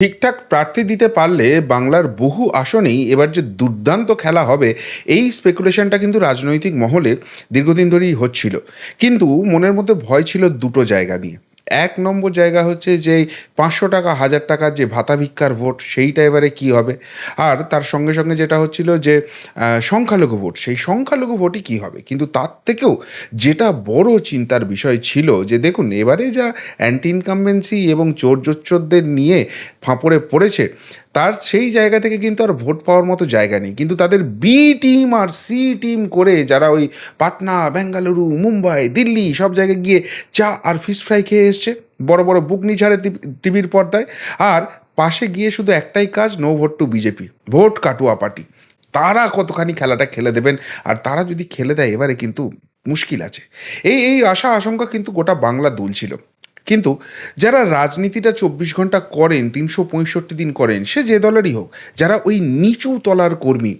ঠিকঠাক প্রার্থী দিতে পারলে বাংলার বহু আসনেই এবার যে দুর্দান্ত খেলা হবে, এই স্পেকুলেশনটা কিন্তু রাজনৈতিক মহলে দীর্ঘদিন ধরেই হচ্ছিল। কিন্তু মনের মধ্যে ভয় ছিল দুটো জায়গা নিয়ে। এক নম্বর জায়গা হচ্ছে যে পাঁচশো টাকা, হাজার টাকার যে ভাতা ভিক্ষার ভোট সেইটা এবারে কি হবে? আর তার সঙ্গে সঙ্গে যেটা হচ্ছিল যে সংখ্যালঘু ভোট সেই সংখ্যালঘু ভোটই কি হবে? কিন্তু তার থেকেও যেটা বড় চিন্তার বিষয় ছিল যে, দেখুন, এবারে যা অ্যান্টি ইনকামবেন্সি এবং চোর জোচ্চোরদের নিয়ে ফাঁপড়ে পড়েছে, তার সেই জায়গা থেকে কিন্তু আর ভোট পাওয়ার মতো জায়গা নেই। কিন্তু তাদের বি টিম আর সি টিম করে যারা ওই পাটনা, বেঙ্গালুরু, মুম্বাই, দিল্লি সব জায়গায় গিয়ে চা আর ফিশ ফ্রাই খেয়ে এসছে, বড় বড় বুকনি ছাড়ে টিভির পর্দায়। আর পাশে গিয়ে শুধু একটাই কাজ, no vote to BJP. Vote Katwa party. তারা কতখানি খেলাটা খেলে দেবেন? আর তারা যদি খেলে দেয়, এবারে কিন্তু মুশকিল আছে। এই এই আশা, আশঙ্কা কিন্তু গোটা বাংলা দুলছিল। কিন্তু যারা রাজনীতিটা চব্বিশ ঘণ্টা করেন, তিনশো পঁয়ষট্টি দিন করেন, সে যে দলেরই হোক, যারা ওই নিচু তলার কর্মী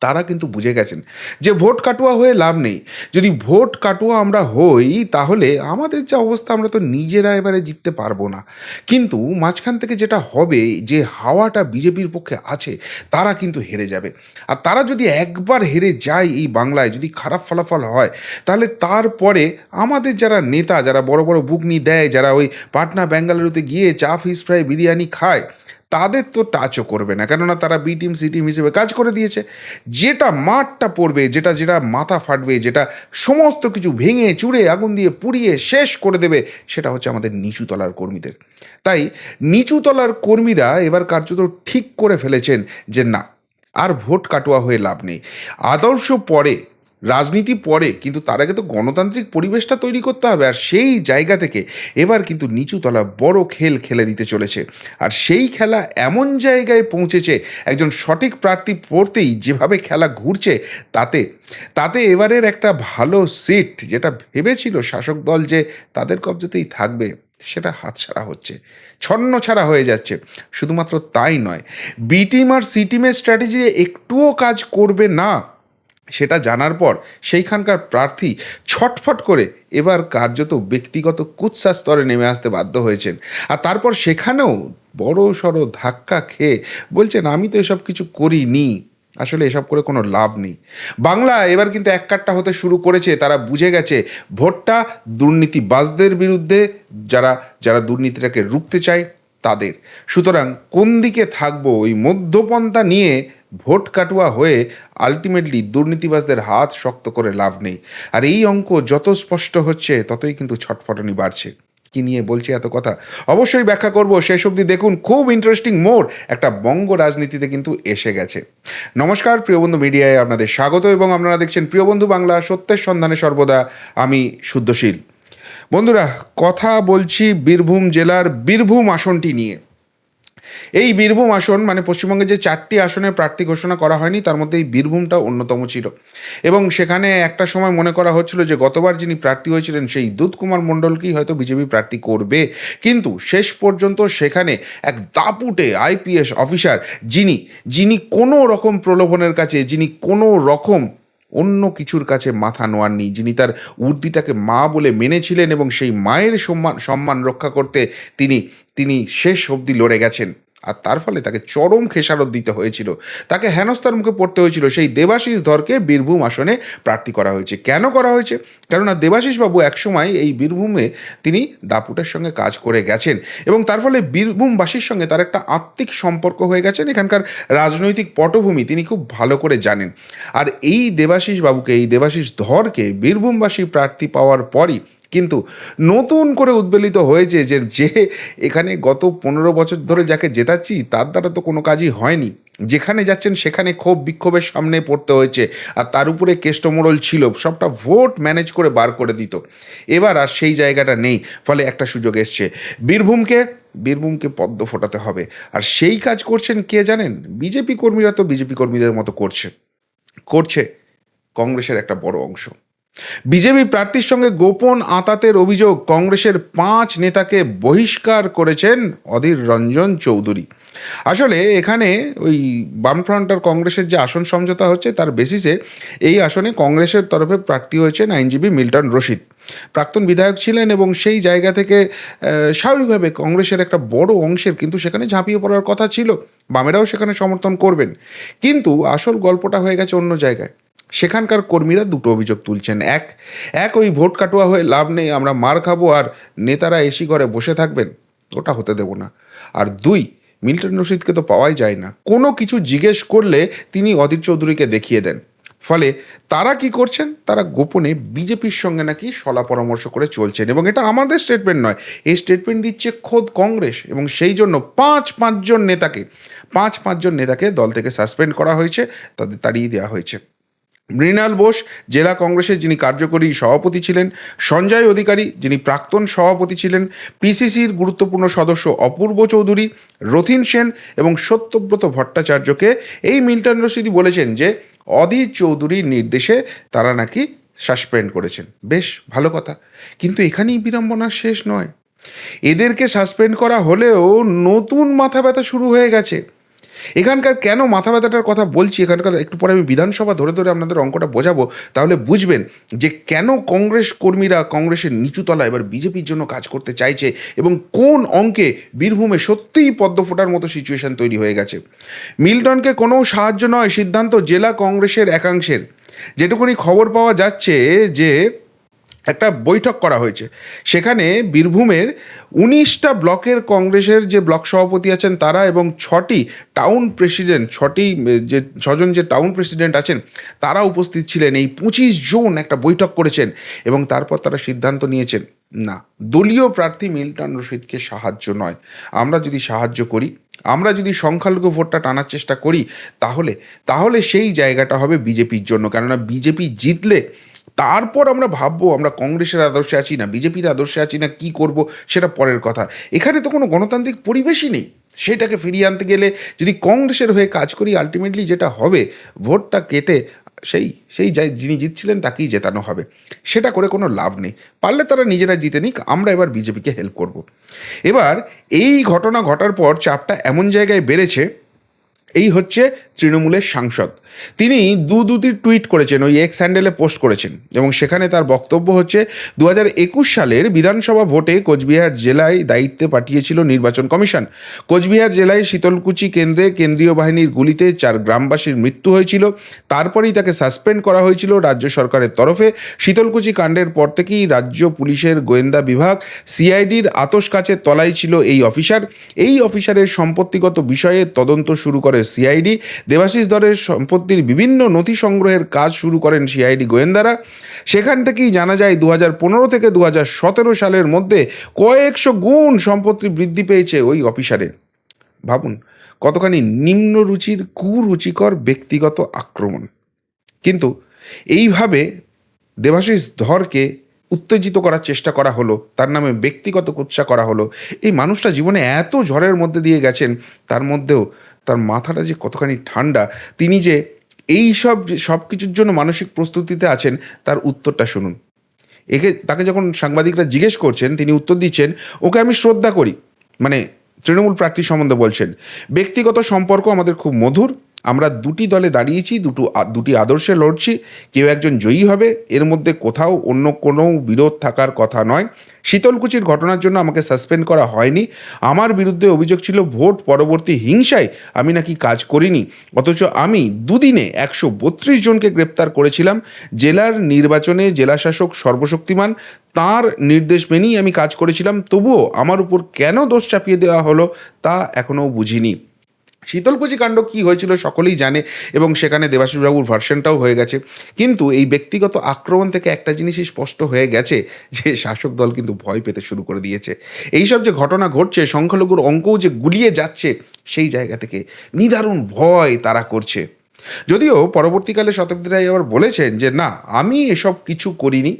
তারা কিন্তু বুঝে গেছেন যে ভোট কাটুয়া হয়ে লাভ নেই। যদি ভোট কাটুয়া আমরা হই, তাহলে আমাদের যা অবস্থা আমরা তো নিজেরা এবারে জিততে পারব না। কিন্তু মাঝখান থেকে যেটা হবে, যে হাওয়াটা বিজেপির পক্ষে আছে, তারা কিন্তু হেরে যাবে। আর তারা যদি একবার হেরে যায় এই বাংলায়, যদি খারাপ ফলাফল হয়, তাহলে তারপরে আমাদের যারা নেতা, যারা বড় বড় বুকনি দেয়, যারা ওই পাটনা বেঙ্গালুরুতে গিয়ে চা, ফিশ ফ্রাই, বিরিয়ানি খায় তাদের তো টাচও করবে না। কেননা তারা বি টিম সি টিম হিসেবে কাজ করে দিয়েছে। যেটা মাঠটা পড়বে, যেটা যেটা মাথা ফাটবে, যেটা সমস্ত কিছু ভেঙে চুড়ে আগুন দিয়ে পুড়িয়ে শেষ করে দেবে, সেটা হচ্ছে আমাদের নিচু তলার কর্মীদের। তাই নিচু তলার কর্মীরা এবার কার্যত ঠিক করে ফেলেছেন যে না, আর ভোট কাটুয়া হয়ে লাভ নেই। আদর্শ পরে রাজনীতি পরে কিন্তু তার আগে তো গণতান্ত্রিক পরিবেশটা তৈরি করতে হবে, আর সেই জায়গা থেকে এবার কিন্তু নিচুতলা বড় খেল খেলে দিতে চলেছে। আর সেই খেলা এমন জায়গায় পৌঁছেছে, একজন সঠিক প্রার্থী পড়তেই যেভাবে খেলা ঘুরছে, তাতে তাতে এবারের একটা ভালো সিট, যেটা ভেবেছিল শাসক দল যে তাদের কবজাতেই থাকবে, সেটা হাতছাড়া হচ্ছে, ছন্ন ছাড়া হয়ে যাচ্ছে, শুধুমাত্র তাই নয়, বি টিম আর সি টিমের স্ট্র্যাটেজি একটুও কাজ করবে না সেটা জানার পর সেইখানকার প্রার্থী ছটফট করে এবার কার্যত ব্যক্তিগত কুৎসা স্তরে নেমে আসতে বাধ্য হয়েছেন। আর তারপর সেখানেও বড় সড়ো ধাক্কা খেয়ে বলছেন, আমি তো এসব কিছু করিনি। আসলে এসব করে কোনো লাভ নেই। বাংলা এবার কিন্তু এক কাট্টা হতে শুরু করেছে। তারা বুঝে গেছে, ভোটটা দুর্নীতিবাজদের বিরুদ্ধে, যারা যারা দুর্নীতিটাকে রুখতে চায় তাদের। সুতরাং কোন দিকে থাকব, ওই মধ্যপন্থা নিয়ে ভোট কাটুয়া হয়ে আলটিমেটলি দুর্নীতিবাজদের হাত শক্ত করে লাভ নেই। আর এই অঙ্ক যত স্পষ্ট হচ্ছে, ততই কিন্তু ছটফটানি বাড়ছে। কি নিয়ে বলছি এত কথা? অবশ্যই ব্যাখ্যা করব। শেষ অবধি দেখুন, খুব ইন্টারেস্টিং মোড় একটা বঙ্গ রাজনীতিতে কিন্তু এসে গেছে। নমস্কার প্রিয় বন্ধু মিডিয়ায় আপনাদের স্বাগত এবং আপনারা দেখছেন প্রিয় বন্ধু বাংলা, সত্যের সন্ধানে সর্বদা আমি শুদ্ধশীল। বন্ধুরা, কথা বলছি বীরভূম জেলার বীরভূম আসনটি নিয়ে। এই বীরভূম আসন মানে পশ্চিমবঙ্গে যে চারটি আসনের প্রার্থী ঘোষণা করা হয়নি, তার মধ্যে এই বীরভূমটা অন্যতম ছিল। এবং সেখানে একটা সময় মনে করা হচ্ছিল যে, গতবার যিনি প্রার্থী হয়েছিলেন, সেই দুধ কুমার মণ্ডলকেই হয়তো বিজেপি প্রার্থী করবে। কিন্তু শেষ পর্যন্ত সেখানে এক দাপুটে আইপিএস অফিসার, যিনি যিনি কোনো রকম প্রলোভনের কাছে, যিনি কোনো রকম অন্য কিছুর কাছে মাথা নোয়াননি, যিনি তার উর্দিটাকে মা বলে মেনেছিলেন এবং সেই মায়ের সম্মান সম্মান রক্ষা করতে তিনি তিনি শেষ অবধি লড়ে গেছেন। আর তার ফলে তাকে চরম খেসারত দিতে হয়েছিল। তাকে হেনস্থার মুখে পড়তে হয়েছিল। সেই দেবাশিস ধরকে বীরভূম আসনে প্রার্থী করা হয়েছে। কেন করা হয়েছে? কেননা দেবাশিস বাবু একসময় এই বীরভূমে তিনি দাপুটের সঙ্গে কাজ করে গেছেন এবং তার ফলে বীরভূমবাসীর সঙ্গে তার একটা আত্মিক সম্পর্ক হয়ে গেছেন। এখানকার রাজনৈতিক পটভূমি তিনি খুব ভালো করে জানেন। আর এই দেবাশিস বাবুকে এই দেবাশিস ধরকে বীরভূমবাসী প্রার্থী পাওয়ার পরই কিন্তু নতুন করে উদ্বেলিত হয়েছে যে যে এখানে গত পনেরো বছর ধরে যাকে জেতাচ্ছি, তার দ্বারা তো কোনো কাজই হয়নি। যেখানে যাচ্ছেন সেখানে ক্ষোভ বিক্ষোভের সামনে পড়তে হয়েছে আর তার উপরে কেষ্টমোড়ল ছিল, সবটা ভোট ম্যানেজ করে বার করে দিত। এবার আর সেই জায়গাটা নেই, ফলে একটা সুযোগ এসছে। বীরভূমকে বীরভূমকে পদ্ম ফোটাতে হবে। আর সেই কাজ করছেন কে জানেন? বিজেপি কর্মীরা তো বিজেপি কর্মীদের মতো করছে। করছে কংগ্রেসের একটা বড় অংশ। বিজেপি প্রার্থীর সঙ্গে গোপন আতাতের অভিযোগ কংগ্রেসের পাঁচ নেতাকে বহিষ্কার করেছেন অধীর রঞ্জন চৌধুরী। আসলে এখানে ওই বামফ্রন্ট আর কংগ্রেসের যে আসন সমঝোতা হচ্ছে, তার বেসিসে এই আসনে কংগ্রেসের তরফে প্রার্থী হয়েছেন আইনজীবী মিল্টন রশিদ। প্রাক্তন বিধায়ক ছিলেন এবং সেই জায়গা থেকে স্বাভাবিকভাবে কংগ্রেসের একটা বড় অংশের কিন্তু সেখানে ঝাঁপিয়ে পড়ার কথা ছিল। বামেরাও সেখানে সমর্থন করবেন। কিন্তু আসল গল্পটা হয়ে গেছে অন্য জায়গায়। সেখানকার কর্মীরা দুটো অভিযোগ তুলছেন। এক এক, ওই ভোট কাটুয়া হয়ে লাভ নেই, আমরা মার খাব আর নেতারা এসি ঘরে বসে থাকবেন, ওটা হতে দেব না। আর দুই, মিল্টন রশিদকে তো পাওয়াই যায় না। কোনো কিছু জিজ্ঞেস করলে তিনি অধীর চৌধুরীকে দেখিয়ে দেন। ফলে তারা কি করছেন? তারা গোপনে বিজেপির সঙ্গে নাকি সলা পরামর্শ করে চলছেন। এবং এটা আমাদের স্টেটমেন্ট নয়, এই স্টেটমেন্ট দিচ্ছে খোদ কংগ্রেস। এবং সেই জন্য পাঁচ, পাঁচজন নেতাকে, পাঁচ, পাঁচজন নেতাকে দল থেকে সাসপেন্ড করা হয়েছে, তাদের তাড়িয়ে দেওয়া হয়েছে। মৃণাল বোস জেলা কংগ্রেসের যিনি কার্যকরী সভাপতি ছিলেন, সঞ্জয় অধিকারী যিনি প্রাক্তন সভাপতি ছিলেন পিসিসির গুরুত্বপূর্ণ সদস্য অপূর্ব চৌধুরী, রথিন সেন এবং সত্যব্রত ভট্টাচার্যকে এই মিল্টন রশিদি বলেছেন যে, অধীর চৌধুরীর নির্দেশে তারা নাকি সাসপেন্ড করেছেন। বেশ, ভালো কথা। কিন্তু এখানেই বিড়ম্বনার শেষ নয়। এদেরকে সাসপেন্ড করা হলেও নতুন মাথা ব্যথা শুরু হয়ে গেছে। এখানকার কেন মাথা ব্যথাটার কথা বলছি? এখানকার একটু পরে আমি বিধানসভা ধরে ধরে আপনাদের অঙ্কটা বোঝাবো। তাহলে বুঝবেন যে কেন কংগ্রেস কর্মীরা কংগ্রেসের নিচুতলা এবার বিজেপির জন্য কাজ করতে চাইছে এবং কোন অঙ্কে বীরভূমে সত্যিই পদ্ম ফোটার মতো সিচুয়েশন তৈরি হয়ে গেছে? মিল্টনকে কোনো সাহায্য নয় সিদ্ধান্ত জেলা কংগ্রেসের একাংশের। যেটুকুনি খবর পাওয়া যাচ্ছে যে একটা বৈঠক করা হয়েছে। সেখানে বীরভূমের উনিশটা ব্লকের কংগ্রেসের যে ব্লক সভাপতি আছেন তারা এবং ছটি টাউন প্রেসিডেন্ট, ছটি যে, ছজন যে টাউন প্রেসিডেন্ট আছেন, তারা উপস্থিত ছিলেন। এই পঁচিশ জন একটা বৈঠক করেছেন এবং তারপর তারা সিদ্ধান্ত নিয়েছেন, না, দলীয় প্রার্থী মিল্টন রশিদকে সাহায্য নয়। আমরা যদি সাহায্য করি, আমরা যদি সংখ্যালঘু ভোটটা টানার চেষ্টা করি, তাহলে তাহলে সেই জায়গাটা হবে বিজেপির জন্য। কেননা বিজেপি জিতলে তারপর আমরা ভাববো, আমরা কংগ্রেসের আদর্শে আছি না, বিজেপির আদর্শে আছি না, কি করব সেটা পরের কথা। এখানে তো কোনো গণতান্ত্রিক পরিবেশই নেই। সেটাকে ফিরিয়ে আনতে গেলে যদি কংগ্রেসের হয়ে কাজ করি আলটিমেটলি যেটা হবে, ভোটটা কেটে সেই সেই যাই যিনি জিতছিলেন তাকেই জেতানো হবে। সেটা করে কোনো লাভ নেই। পারলে তারা নিজেরা জিতে নিক, আমরা এবার বিজেপিকে হেল্প করব। এবার এই ঘটনা ঘটার পর চাপটা এমন জায়গায় বেড়েছে এই হচ্ছে তৃণমূলের সাংসদ। তিনি দু দুটি টুইট করেছেন, ওই এক্স হ্যান্ডেলে পোস্ট করেছেন এবং সেখানে তার বক্তব্য হচ্ছে দু হাজার একুশ সালের বিধানসভা ভোটে কোচবিহার জেলায় দায়িত্বে পাঠিয়েছিল নির্বাচন কমিশন। কোচবিহার জেলায় শীতলকুচি কেন্দ্রে কেন্দ্রীয় বাহিনীর গুলিতে চার গ্রামবাসীর মৃত্যু হয়েছিল। তারপরেই তাকে সাসপেন্ড করা হয়েছিল রাজ্য সরকারের তরফে। শীতলকুচি কাণ্ডের পর থেকেই রাজ্য পুলিশের গোয়েন্দা বিভাগ সিআইডির আতস কাছে তলায় ছিল এই অফিসার। এই অফিসারের সম্পত্তিগত বিষয়ে তদন্ত শুরু করে সিআইডি। দেবাশিস দরের সম্পত্তির বিভিন্ন নথি সংগ্রহের কাজ শুরু করেন সিআইডি গোয়েন্দারা। সেখান থেকেই জানা যায় দু পনেরো থেকে দু সালের মধ্যে কয়েকশো গুণ সম্পত্তি বৃদ্ধি পেয়েছে ওই অফিসারের ভাবুন, কতখানি নিম্ন রুচির, কুরুচিকর ব্যক্তিগত আক্রমণ। কিন্তু এইভাবে দেবাশিস ধরকে উত্তেজিত করার চেষ্টা করা হলো, তার নামে ব্যক্তিগত কুৎসা করা হলো। এই মানুষটা জীবনে এত ঝড়ের মধ্যে দিয়ে গেছেন, তার মধ্যেও তার মাথাটা যে কতখানি ঠান্ডা, তিনি যে এই সব সব কিছুর জন্য মানসিক প্রস্তুতিতে আছেন, তার উত্তরটা শুনুন। একে, তাকে যখন সাংবাদিকরা জিজ্ঞেস করছেন, তিনি উত্তর দিচ্ছেন, ওকে আমি শ্রদ্ধা করি। মানে তৃণমূল প্রার্থী সম্বন্ধে বলছেন, ব্যক্তিগত সম্পর্ক আমাদের খুব মধুর আমরা দুটি দলে দাঁড়িয়েছি, দুটো দুটি আদর্শে লড়ছি, কেউ একজন জয়ী হবে, এর মধ্যে কোথাও অন্য কোনো বিরোধ থাকার কথা নয়। শীতলকুচির ঘটনার জন্য আমাকে সাসপেন্ড করা হয়নি। আমার বিরুদ্ধে অভিযোগ ছিল, ভোট পরবর্তী হিংসায় আমি নাকি কাজ করিনি। অথচ আমি দুদিনে একশো বত্রিশ জনকে গ্রেপ্তার করেছিলাম। জেলার নির্বাচনে জেলাশাসক সর্বশক্তিমান, তার নির্দেশ মেনেই আমি কাজ করেছিলাম। তবুও আমার উপর কেন দোষ চাপিয়ে দেওয়া হলো তা এখনও বুঝিনি। শীতলকুচি কাণ্ড কী হয়েছিল সকলেই জানে এবং সেখানে দেবাশিসবাবুর ভার্সনটাও হয়ে গেছে। কিন্তু এই ব্যক্তিগত আক্রমণ থেকে একটা জিনিসই স্পষ্ট হয়ে গেছে যে শাসক দল কিন্তু ভয় পেতে শুরু করে দিয়েছে। এইসব যে ঘটনা ঘটছে, সংখ্যালঘুর অঙ্কও যে গুলিয়ে যাচ্ছে, সেই জায়গা থেকে নিদারুণ ভয় তারা করছে। যদিও পরবর্তীকালে শতাব্দী রায় আবার বলেছেন যে, না, আমি এসব কিছু করিনি।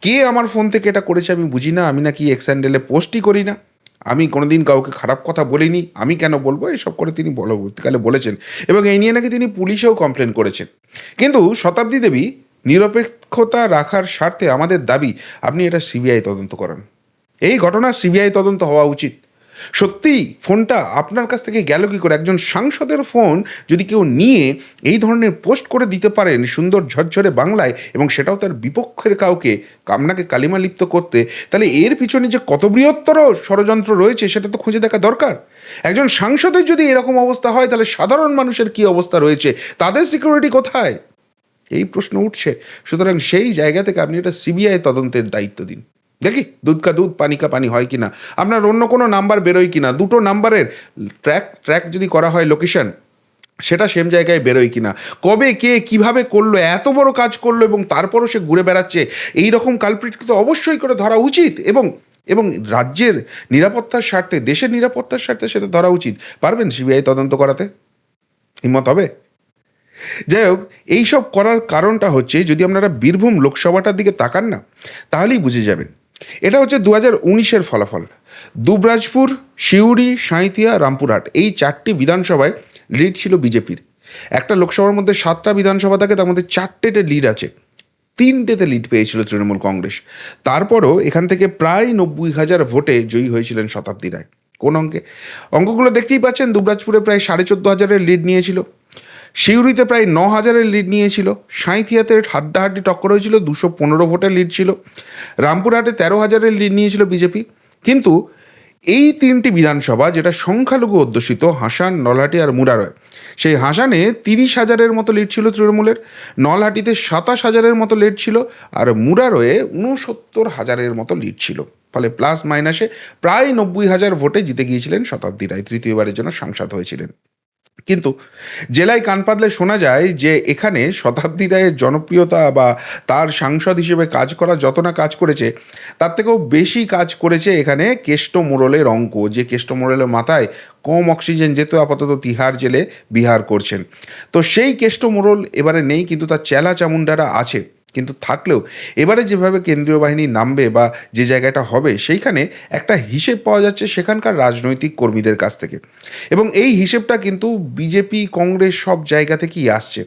কে আমার ফোন থেকে এটা করেছে আমি বুঝি না, আমি নাকি এক্স হ্যান্ডেলে পোস্টই করি না। আমি কোনোদিন কাউকে খারাপ কথা বলিনি, আমি কেন বলব? এসব করে তিনি পরবর্তীকালে বলেছেন। এবং এই নিয়ে নাকি তিনি পুলিশেও কমপ্লেন করেছেন। কিন্তু শতাব্দী দেবী নিরপেক্ষতা রাখার স্বার্থে আমাদের দাবি, আপনি এটা সিবিআই তদন্ত করান। এই ঘটনা সিবিআই তদন্ত হওয়া উচিত। সত্যি ফোনটা আপনার কাছ থেকে গেল কি করে? একজন সাংসদের ফোন যদি কেউ নিয়ে এই ধরনের পোস্ট করে দিতে পারেন সুন্দর ঝরঝরে বাংলায় এবং সেটাও তার বিপক্ষের কাউকে, কামনাকে কালিমা লিপ্ত করতে, তাহলে এর পিছনে যে কত বৃহত্তর ষড়যন্ত্র রয়েছে সেটা তো খুঁজে দেখা দরকার। একজন সাংসদের যদি এরকম অবস্থা হয়, তাহলে সাধারণ মানুষের কি অবস্থা রয়েছে? তাদের সিকিউরিটি কোথায়? এই প্রশ্ন উঠছে। সুতরাং সেই জায়গা থেকে আপনি এটা সিবিআই তদন্তের দায়িত্ব দিন। দেখি দুধ কা দুধ, পানি কা পানি হয় কি না আপনার অন্য কোনো নাম্বার বেরোয় কি না দুটো নাম্বারের ট্র্যাক ট্র্যাক যদি করা হয় লোকেশন সেটা সেম জায়গায় বেরোয় কিনা? কবে, কে, কীভাবে করল, এত বড় কাজ করল এবং তারপরও সে ঘুরে বেড়াচ্ছে এই রকম কালপ্রিটকে তো অবশ্যই করে ধরা উচিত এবং এবং রাজ্যের নিরাপত্তার স্বার্থে, দেশের নিরাপত্তার স্বার্থে সেটা ধরা উচিত। পারবেন সিবিআই তদন্ত করাতে? হিম্মত হবে? যাই হোক, এইসব করার কারণটা হচ্ছে, যদি আপনারা বীরভূম লোকসভাটার দিকে তাকান না, তাহলেই বুঝে যাবেন। এটা হচ্ছে দু হাজার উনিশের ফলাফল। দুবরাজপুর, সিউড়ি, সাঁইথিয়া, রামপুরহাট এই চারটি বিধানসভায় লিড ছিল বিজেপির। একটা লোকসভার মধ্যে সাতটা বিধানসভা থাকে, তার মধ্যে চারটেতে লিড আছে। তিনটেতে লিড পেয়েছিল তৃণমূল কংগ্রেস। তারপরও এখান থেকে প্রায় নব্বই হাজার ভোটে জয়ী হয়েছিলেন শতাব্দী রায়। কোন অঙ্কে? অঙ্কগুলো দেখতেই পাচ্ছেন, দুবরাজপুরে প্রায় সাড়ে চোদ্দ হাজারের লিড নিয়েছিল। সিউড়িতে প্রায় ন হাজারের লিড নিয়েছিল। সাঁইথিয়াতে হাড্ডাহাড্ডি টক্কর হয়েছিল, দুশো পনেরো ভোটের লিড ছিল। রামপুরহাটে তেরো হাজারের লিড নিয়েছিল বিজেপি। কিন্তু এই তিনটি বিধানসভা যেটা সংখ্যালঘু অধ্যুষিত, হাসান, নলহাটি আর মুরারয়, সেই হাসানে তিরিশ হাজারের মতো লিড ছিল তৃণমূলের, নলহাটিতে সাতাশ হাজারের মতো লিড ছিল আর মুরারয়ে উনসত্তর হাজারের মতো লিড ছিল। ফলে প্লাস মাইনাসে প্রায় নব্বই হাজার ভোটে জিতে গিয়েছিলেন শতাব্দী রায়, তৃতীয়বারের জন্য সাংসদ হয়েছিলেন। কিন্তু জেলায় কান পাতলে শোনা যায় যে এখানে শতাব্দী রায়ের জনপ্রিয়তা বা তার সাংসদ হিসেবে কাজ করা যত না কাজ করেছে, তার থেকেও বেশি কাজ করেছে এখানে কেষ্ট মোড়লের অঙ্ক, যে কেষ্ট মোড়লের মাথায় কম অক্সিজেন যেত আপাতত তিহার জেলে বিহার করছেন। তো সেই কেষ্ট মোড়ল এবারে নেই, কিন্তু তার চেলা চামুন্ডারা আছে। কিন্তু থাকলেও এবারে যেভাবে কেন্দ্রীয় বাহিনী নামবে বা যে জায়গাটা হবে, সেইখানে একটা হিসেব পাওয়া যাচ্ছে সেখানকার রাজনৈতিক কর্মীদের কাছ থেকে। এবং এই হিসেবটা কিন্তু বিজেপি, কংগ্রেস সব জায়গা থেকেই আসছে।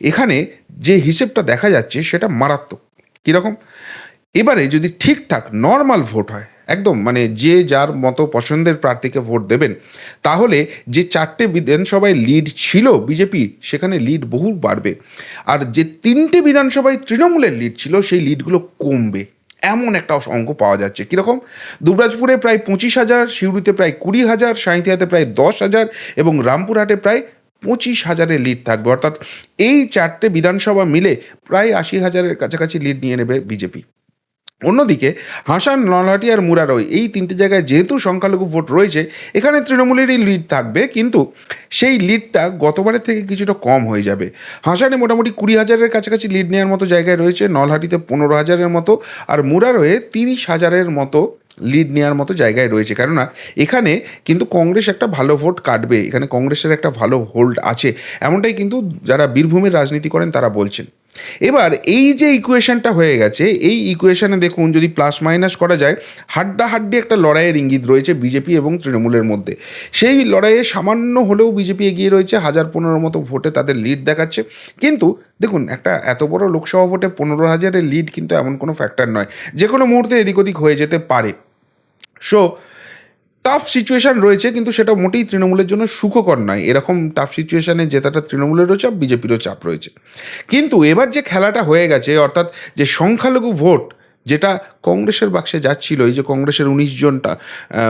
এখানে যে হিসেবটা দেখা যাচ্ছে সেটা মারাত্মক। কীরকম? এবারে যদি ঠিকঠাক নর্মাল ভোট হয় একদম মানে যে যার মতো পছন্দের প্রার্থীকে ভোট দেবেন। তাহলে যে চারটে বিধানসভায় লিড ছিল বিজেপি সেখানে লিড বহু বাড়বে। আর যে তিনটে বিধানসভায় তৃণমূলের লিড ছিল, সেই লিডগুলো কমবে। এমন একটা অঙ্ক পাওয়া যাচ্ছে। কীরকম? দুবরাজপুরে প্রায় পঁচিশ হাজার, সিউড়িতে প্রায় কুড়ি হাজার, সাঁইথিয়াতে প্রায় দশ হাজার এবং রামপুরহাটে প্রায় পঁচিশ হাজারের লিড থাকবে। অর্থাৎ এই চারটে বিধানসভা মিলে প্রায় আশি হাজারের কাছাকাছি লিড নিয়ে নেবে বিজেপি অন্যদিকে হাসান নলহাটি আর মুরারই এই তিনটি জায়গায় যেহেতু সংখ্যালঘু ভোট রয়েছে, এখানে তৃণমূলেরই লিড থাকবে, কিন্তু সেই লিডটা গতবারের থেকে কিছুটা কম হয়ে যাবে। হাসানে মোটামুটি কুড়ি হাজারের কাছাকাছি লিড নেওয়ার মতো জায়গায় রয়েছে, নলহাটিতে পনেরো হাজারের মতো, আর মুরারয়ে তিরিশ হাজারের মতো লিড নেওয়ার মতো জায়গায় রয়েছে। কেননা, এখানে কিন্তু কংগ্রেস একটা ভালো ভোট কাটবে, এখানে কংগ্রেসের একটা ভালো হোল্ড আছে, এমনটাই কিন্তু যারা বীরভূমের রাজনীতি করেন তারা বলছেন। এবার এই যে ইকুয়েশনটা হয়ে গেছে, এই ইকুয়েশনে দেখুন যদি প্লাস মাইনাস করা যায়, হাড্ডাহাড্ডি একটা লড়াইয়ের ইঙ্গিত রয়েছে বিজেপি এবং তৃণমূলের মধ্যে। সেই লড়াইয়ে সামান্য হলেও বিজেপি এগিয়ে রয়েছে, হাজার পনেরো মতো ভোটে তাদের লিড দেখাচ্ছে। কিন্তু দেখুন, একটা এত বড় লোকসভা ভোটে পনেরো হাজারের লিড কিন্তু এমন কোনো ফ্যাক্টর নয়। যে কোনো মুহূর্তে এদিক ওদিক হয়ে যেতে পারে। সো টাফ সিচুয়েশান রয়েছে, কিন্তু সেটা মোটেই তৃণমূলের জন্য সুখকর নয়। এরকম টাফ সিচুয়েশানে জেতাটা তৃণমূলেরও চাপ, বিজেপিরও চাপ রয়েছে। কিন্তু এবার যে খেলাটা হয়ে গেছে, অর্থাৎ যে সংখ্যালঘু ভোট, যেটা কংগ্রেসের বাক্সে যাচ্ছিল, এই যে কংগ্রেসের উনিশ জনটা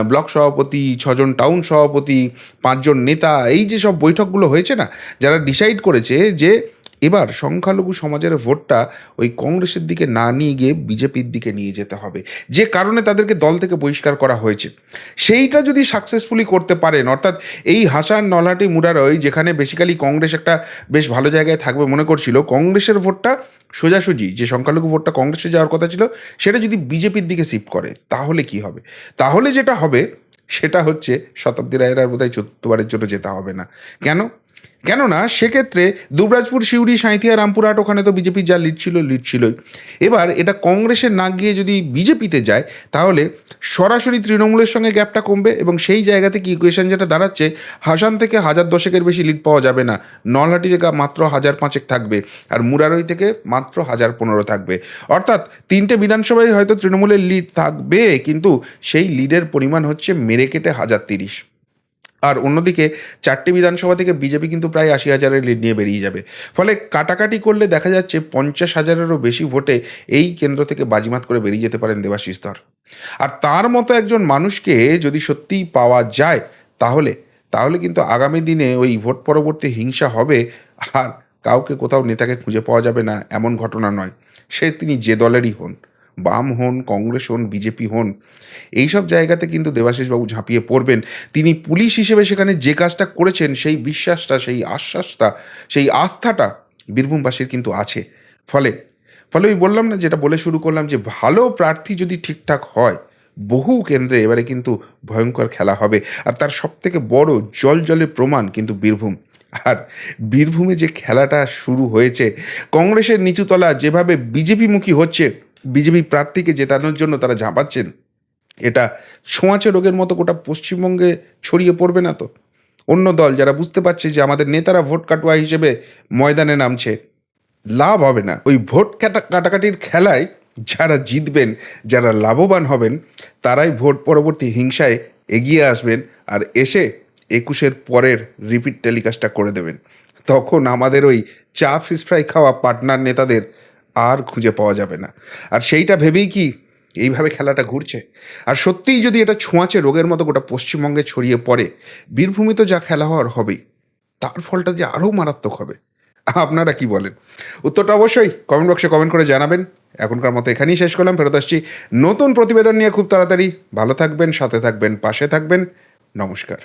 ব্লক সভাপতি, ছজন টাউন সভাপতি, পাঁচজন নেতা, এই যে সব বৈঠকগুলো হয়েছে না, যারা ডিসাইড করেছে যে এবার সংখ্যালঘু সমাজের ভোটটা ওই কংগ্রেসের দিকে না নিয়ে গিয়ে বিজেপির দিকে নিয়ে যেতে হবে। যে কারণে তাদেরকে দল থেকে বহিষ্কার করা হয়েছে। সেইটা যদি সাকসেসফুলি করতে পারেন, অর্থাৎ এই হাসান, নলহাটি, মুরারই, যেখানে বেসিক্যালি কংগ্রেস একটা বেশ ভালো জায়গায় থাকবে মনে করছিল, কংগ্রেসের ভোটটা সোজাসুজি, যে সংখ্যালঘু ভোটটা কংগ্রেসে যাওয়ার কথা ছিল, সেটা যদি বিজেপির দিকে শিফট করে, তাহলে কি হবে? তাহলে যেটা হবে, সেটা হচ্ছে শতাব্দী রায়ের আর বোধহয় চতুর্থবারের জন্য যেতে হবে না। কেন? কেননা সেক্ষেত্রে দুবরাজপুর, সিউড়ি, সাঁইথিয়া, রামপুরহাট ওখানে তো বিজেপির যা লিড ছিল, লিড ছিলই। এবার এটা কংগ্রেসের না গিয়ে যদি বিজেপিতে যায়, তাহলে সরাসরি তৃণমূলের সঙ্গে গ্যাপটা কমবে এবং সেই জায়গা থেকে ইকুয়েশন যেটা দাঁড়াচ্ছে, হাসান থেকে হাজার দশেকের বেশি লিড পাওয়া যাবে না। নলহাটি থেকে মাত্র হাজার পাঁচেক থাকবে আর মুরারই থেকে মাত্র হাজার পনেরো থাকবে। অর্থাৎ তিনটে বিধানসভায় হয়তো তৃণমূলের লিড থাকবে, কিন্তু সেই লিডের পরিমাণ হচ্ছে মেরে কেটে হাজার তিরিশ। আর অন্যদিকে চারটি বিধানসভা থেকে বিজেপি কিন্তু প্রায় আশি হাজারের লিড নিয়ে বেরিয়ে যাবে। ফলে কাটাকাটি করলে দেখা যাচ্ছে পঞ্চাশ হাজারেরও বেশি ভোটে এই কেন্দ্র থেকে বাজিমাত করে বেরিয়ে যেতে পারেন দেবাশিস ধর। আর তার মতো একজন মানুষকে যদি সত্যিই পাওয়া যায় তাহলে তাহলে কিন্তু আগামী দিনে ওই ভোট পরবর্তী হিংসা হবে আর কাউকে কোথাও নেতাকে খুঁজে পাওয়া যাবে না, এমন ঘটনা নয়। সে তিনি যে দলেরই হন। বাম হন, কংগ্রেস হন, বিজেপি হন, এইসব জায়গাতে কিন্তু দেবাশিসবাবু ঝাঁপিয়ে পড়বেন। তিনি পুলিশ হিসেবে সেখানে যে কাজটা করেছেন, সেই বিশ্বাসটা, সেই আশ্বাসটা, সেই আস্থাটা বীরভূমবাসীর কিন্তু আছে। ফলে ফলে ওই বললাম না, যেটা বলে শুরু করলাম যে ভালো প্রার্থী যদি ঠিকঠাক হয়, বহু কেন্দ্রে এবারে কিন্তু ভয়ঙ্কর খেলা হবে। আর তার সব থেকে বড় জল জলে প্রমাণ কিন্তু বীরভূম। আর বীরভূমে যে খেলাটা শুরু হয়েছে, কংগ্রেসের নিচুতলা যেভাবে বিজেপিমুখী হচ্ছে বিজেপি প্রার্থীকে জেতানোর জন্য তারা ঝাঁপাচ্ছেন, এটা ছোঁয়াচে রোগের মতো গোটা পশ্চিমবঙ্গে ছড়িয়ে পড়বে না তো? অন্য দল যারা বুঝতে পারছে যে আমাদের নেতারা ভোট কাটোয়া হিসেবে ময়দানে নামছে, লাভ হবে না। ওই ভোট কাটা, কাটাকাটির খেলায় যারা জিতবেন, যারা লাভবান হবেন, তারাই ভোট পরবর্তী হিংসায় এগিয়ে আসবেন আর এসে একুশের পরের রিপিট টেলিকাস্টটা করে দেবেন। তখন আমাদের ওই চা ফিস ফ্রাই খাওয়া পার্টনার নেতাদের আর খুঁজে পাওয়া যাবে না। আর সেইটা ভেবেই কি এইভাবে খেলাটা ঘুরছে? আর সত্যিই যদি এটা ছোঁয়াচে রোগের মতো গোটা পশ্চিমবঙ্গে ছড়িয়ে পড়ে বীরভূমি তো যা খেলা হওয়ার হবেই, তার ফলটা যে আরও মারাত্মক হবে। আপনারা কি বলেন? উত্তরটা অবশ্যই কমেন্ট বক্সে কমেন্ট করে জানাবেন। এখনকার মতো এখানেই শেষ করলাম, ফেরত আসছি নতুন প্রতিবেদন নিয়ে খুব তাড়াতাড়ি। ভালো থাকবেন, সাথে থাকবেন, পাশে থাকবেন। নমস্কার।